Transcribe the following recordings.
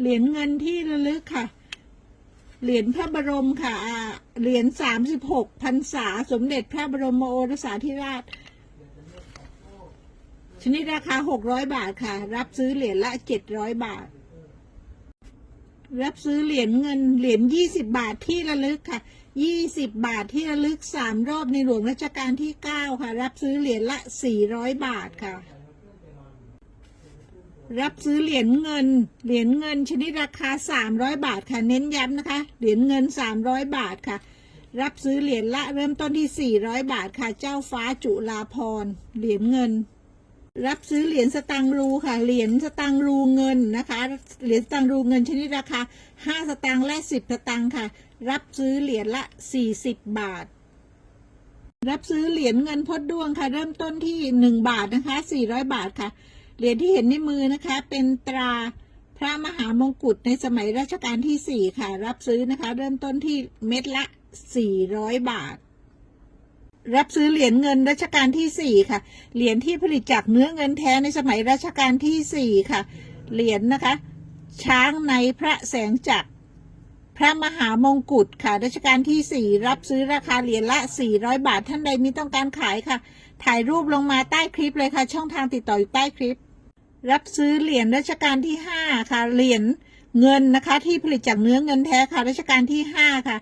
เหรียญเงินที่ระลึกค่ะ เหรียญพระบรมค่ะ เหรียญสามสิบหกพรรษา สมเด็จพระบรมโอรสาธิราช ชนิดราคาหกร้อยบาทค่ะ รับซื้อเหรียญละเจ็ดร้อยบาท รับซื้อเหรียญเงิน เหรียญยี่สิบาทที่ระลึกค่ะยี่สิบบาทที่ระลึกสามรอบในหลวงรัชกาลที่เก้าค่ะ รับซื้อเหรียญละสี่ร้อยบาทค่ะ รับซื้อเหรียญเงิน เหรียญเงินชนิดราคาสามร้อยบาทค่ะ เน้นย้ำนะคะ เหรียญเงินสามร้อยบาทค่ะ รับซื้อเหรียญละเริ่มต้นที่สี่ร้อยบาทค่ะ เจ้าฟ้าจุฬาภรเหรียญเงิน รับซื้อเหรียญสตังรูค่ะ เหรียญสตังรูเงินนะคะ เหรียญสตังรูเงินชนิดราคาห้าสตางค์และสิบสตางค์ค่ะ รับซื้อเหรียญละสี่สิบบาทรับซื้อเหรียญเงินพดดวงค่ะ เริ่มต้นที่หนึ่งบาทนะคะสี่ร้อยบาทค่ะ เหรียญที่เห็นในมือนะคะ เป็นตราพระมหามงกุฎในสมัยรัชกาลที่สี่ค่ะ รับซื้อนะคะ เริ่มต้นที่เม็ดละสี่ร้อยบาท รับซื้อเหรียญเงินรัชกาลที่สี่ค่ะ เหรียญที่ผลิตจากเนื้อเงินแท้ในสมัยรัชกาลที่สี่ค่ะ เหรียญนะคะ ช้างในพระแสงจักรพระมหามงกุฎค่ะรัชกาลที่สี่รับซื้อราคาเหรียญละสี่ร้อยบาทท่านใดมีต้องการขายค่ะ ถ่ายรูปลงมาใต้คลิปเลยค่ะ ช่องทางติดต่ออยู่ใต้คลิป รับซื้อเหรียญรัชกาลที่ห้าค่ะ เหรียญเงินนะคะ ที่ผลิตจากเนื้อเงินแท้ค่ะรัชกาลที่ห้าค่ะ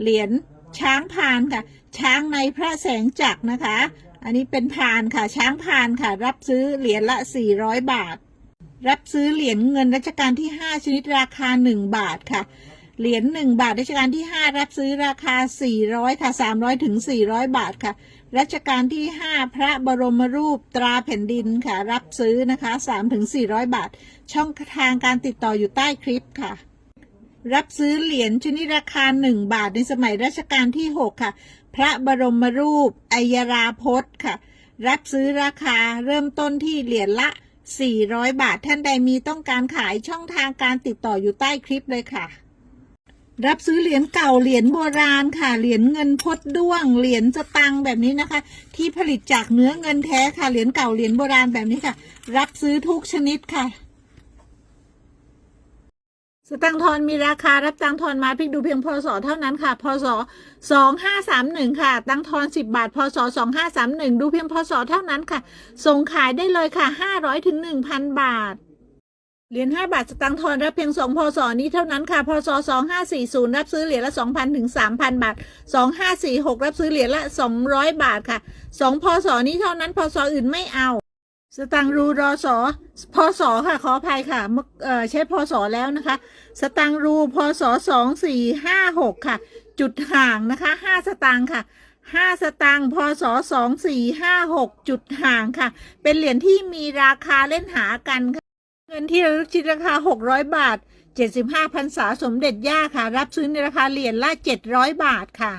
เหรียญช้างพานค่ะ ช้างในพระแสงจักรนะคะ อันนี้เป็นพานค่ะ ช้างพานค่ะ รับซื้อเหรียญละสี่ร้อยบาท รับซื้อเหรียญเงินรัชกาลที่ห้าชนิดราคาหนึ่งบาทค่ะ เหรียญหนึ่งบาทรัชกาลที่ห้ารับซื้อราคาสี่ร้อยค่ะสามร้อยถึงสี่ร้อยบาทค่ะ รัชกาลที่ห้าพระบรมรูปตราแผ่นดินค่ะ รับซื้อนะคะสามถึงสี่ร้อยบาท ช่องทางการติดต่ออยู่ใต้คลิปค่ะ รับซื้อเหรียญชนิดราคาหนึ่งบาทในสมัยรัชกาลที่หกค่ะ พระบรมรูปอัยราพจน์ค่ะ รับซื้อราคาเริ่มต้นที่เหรียญละ 400 บาท ท่านใดมีต้องการขายช่องทางการติดต่ออยู่ใต้คลิปเลยค่ะ รับซื้อเหรียญเก่าเหรียญโบราณค่ะ เหรียญเงินพดด้วง เหรียญสตังค์แบบนี้นะคะ ที่ผลิตจากเนื้อเงินแท้ค่ะ เหรียญเก่าเหรียญโบราณแบบนี้ค่ะ รับซื้อทุกชนิดค่ะ สตังค์ทอนมีราคารับตังค์ทอนมาพิกดูเพียงพศเท่านั้นค่ะ พศสองห้าสามหนึ่งค่ะ ตังค์ทอนสิบบาท พศสองห้าสามหนึ่งดูเพียงพศเท่านั้นค่ะ ส่งขายได้เลยค่ะห้าร้อยถึงหนึ่งพันบาท เหรียญห้าบาทสตังค์ทอนรับเพียงสองพศ นี้เท่านั้นค่ะ พศสองห้าสี่ศูนย์รับซื้อเหรียญละสองพันถึงสามพันบาทสองห้าสี่หกรับซื้อเหรียญละสองร้อยบาทค่ะสองพศ นี้เท่านั้น พศ อื่นไม่เอา สตังค์รูรอสอพศ ค่ะ ขออภัยค่ะเมื่อเอ่อใช้พศ แล้วนะคะ สตังค์รูพศสองสี่ห้าหกค่ะ จุดห่างนะคะห้าสตังค์ค่ะห้าสตังค์พศสองสี่ห้าหกจุดห่างค่ะ เป็นเหรียญที่มีราคาเล่นหากันค่ะ เงินที่ระลึกชิ้นราคาหกร้อยบาทเจ็ดสิบห้าพรรษาสมเด็จย่าค่ะ รับซื้อในราคาเหรียญละเจ็ดร้อยบาทค่ะ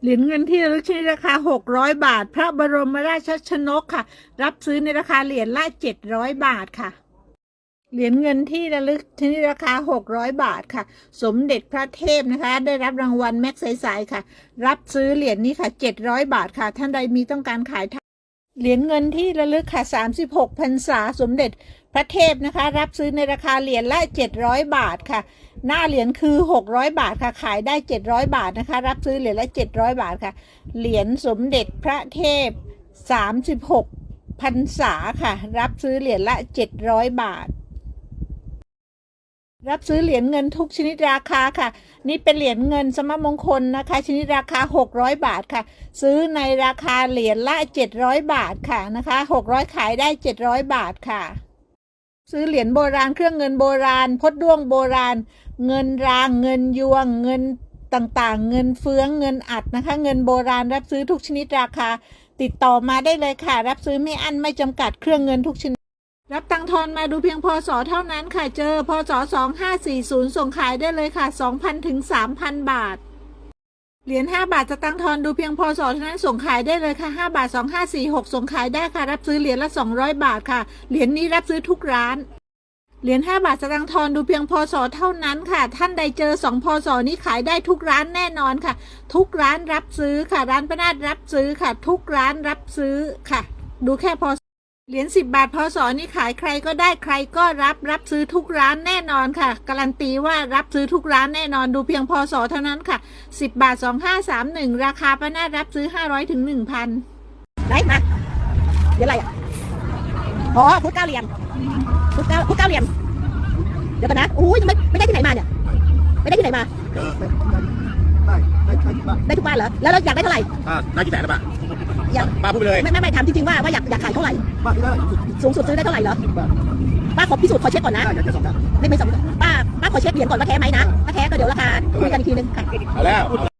เหรียญเงินที่ระลึกชนิดราคา 600 บาท พระบรมราชชนกค่ะ รับซื้อในราคาเหรียญละ 700 บาทค่ะ เหรียญเงินที่ระลึกชนิดราคา 600 บาทค่ะ สมเด็จพระเทพนะคะ ได้รับรางวัลแม็กไซไซค่ะ รับซื้อเหรียญนี้ค่ะ 700 บาทค่ะ ท่านใดมีต้องการขายเหรียญเงินที่ระลึกค่ะ36พรรษาสมเด็จ พระเทพนะคะ รับซื้อในราคาเหรียญละ 700 บาทค่ะ หน้าเหรียญคือ 600 บาทค่ะ ขายได้ 700 บาทนะคะ รับซื้อเหรียญละ 700 บาทค่ะ เหรียญสมเด็จพระเทพ 36พรรษาค่ะ รับซื้อเหรียญละ 700 บาทรับซื้อเหรียญเงินทุกชนิดราคาค่ะ นี่เป็นเหรียญเงินสมมงคลนะคะ ชนิดราคา 600 บาทค่ะ ซื้อในราคาเหรียญละ 700 บาทค่ะนะคะ 600 ขายได้ 700 บาทค่ะ ซื้อเหรียญโบราณเครื่องเงินโบราณ พดด้วงโบราณ เงินรางเงินยวง เงินต่างๆ เงินเฟืองเงินอัดนะคะ เงินโบราณรับซื้อทุกชนิดราคา ติดต่อมาได้เลยค่ะ รับซื้อไม่อั้นไม่จำกัดเครื่องเงินทุกชนิด รับตังค์ทอนมาดูเพียงพศเท่านั้นค่ะเจอพศ2540 ส่งขายได้เลยค่ะ 2,000ถึง3,000 บาท เหรียญ5บาทจะตังทอนดูเพียงพศเท่านั้นส่งขายได้เลยค่ะ 5 บาท 2546 ส่งขายได้ค่ะ รับซื้อเหรียญละ 200 บาทค่ะ เหรียญนี้รับซื้อทุกร้านเหรียญ5บาทสตางค์ทอนดูเพียงพอศเท่านั้นค่ะ ท่านใดเจอ2พอศนี้ขายได้ทุกร้านแน่นอนค่ะ ทุกร้านรับซื้อค่ะ ร้านประนาดรับซื้อค่ะ ทุกร้านรับซื้อค่ะ ดูแค่พศ เหรียญสิบบาทพศนี่ขายใครก็ได้ใครก็รับรับซื้อทุกร้านแน่นอนค่ะ การันตีว่ารับซื้อทุกร้านแน่นอนดูเพียงพศเท่านั้นค่ะสิบบาทสองห้าสามหนึ่งราคาป้านารับซื้อห้าร้อยถึงหนึ่งพันไหนมาเดี๋ยวอะไรอะอ๋อพุทธเก้าเหลี่ยมพุทธเก้าพุทธเก้าเหลี่ยมเดี๋ยวกันนะอุ้ยไม่ไม่ได้ที่ไหนมาเนี่ยไม่ได้ที่ไหนมาได้ทุกบ้านเหรอแล้วเราอยากได้เท่าไหร่อ่าได้กี่แสนแล้วป่ะ อยากป้าพูดไปเลย ไม่ไม่ไม่ถามจริงๆว่าว่าอยากอยากขายเท่าไหร่ป้าคิดได้สูงสุดซื้อได้เท่าไหร่เหรอป้าขอพิสูจน์ขอเช็คก่อนนะได้อยากจะสองได้ไม่ไม่สองป้าป้าขอเช็คเหรียญก่อนว่าแท้ไหมนะถ้าแท้ก็เดี๋ยวราคาคุยกันอีกทีนึงค่ะ เอาแล้ว